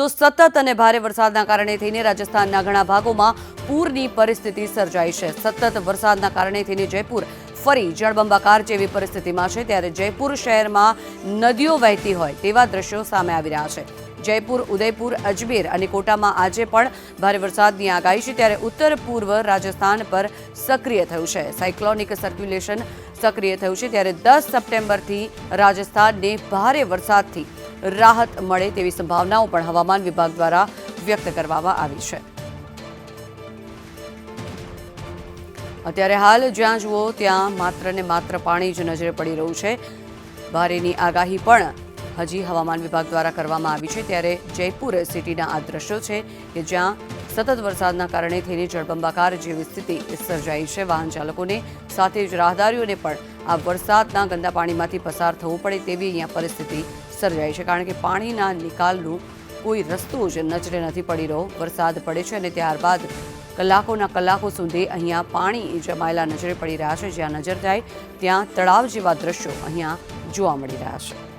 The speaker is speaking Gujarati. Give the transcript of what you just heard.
તો સતત અને ભારે વરસાદના કારણે થઈને રાજસ્થાનના ઘણા ભાગોમાં પૂરની પરિસ્થિતિ સર્જાઈ છે. સતત વરસાદના કારણે થઈને જયપુર ફરી જળબંબાકાર જેવી પરિસ્થિતિમાં છે. ત્યારે જયપુર શહેરમાં નદીઓ વહેતી હોય તેવા દ્રશ્યો સામે આવી રહ્યા છે. જયપુર, ઉદયપુર, અજમેર અને કોટામાં આજે પણ ભારે વરસાદની આગાહી છે. ત્યારે ઉત્તર પૂર્વ રાજસ્થાન પર સક્રિય થયું છે. સાયક્લોનિક સર્ક્યુલેશન સક્રિય થયું છે. ત્યારે દસ સપ્ટેમ્બરથી રાજસ્થાનને ભારે વરસાદથી રાહત મળે તેવી સંભાવનાઓ પણ હવામાન વિભાગ દ્વારા વ્યક્ત કરવામાં આવી છે. અત્યારે હાલ જ્યાં જુઓ ત્યાં માત્ર ને માત્ર પાણી જ નજરે પડી રહ્યું છે. ભારેની આગાહી પણ હજી હવામાન વિભાગ દ્વારા કરવામાં આવી છે. ત્યારે જયપુર સિટીના આ દ્રશ્યો છે કે જ્યાં સતત વરસાદના કારણે થઈને જળબંબાકાર જેવી સ્થિતિ સર્જાઈ છે. વાહન ચાલકોને સાથે જ રાહદારીઓને પણ આ વરસાદના ગંદા પાણીમાંથી પસાર થવું પડે તેવી અહીંયા પરિસ્થિતિ સર્જાઈ છે કારણ કે પાણીના નિકાલનું કોઈ રસ્તો જ નજરે નથી પડી રહ્યો. વરસાદ પડે છે અને ત્યારબાદ કલાકોના કલાકો સુધી અહીંયા પાણી જમાયેલા નજરે પડી રહ્યા છે. જ્યાં નજર જાય ત્યાં તળાવ જેવા દ્રશ્યો અહીંયા જોવા મળી રહ્યા છે.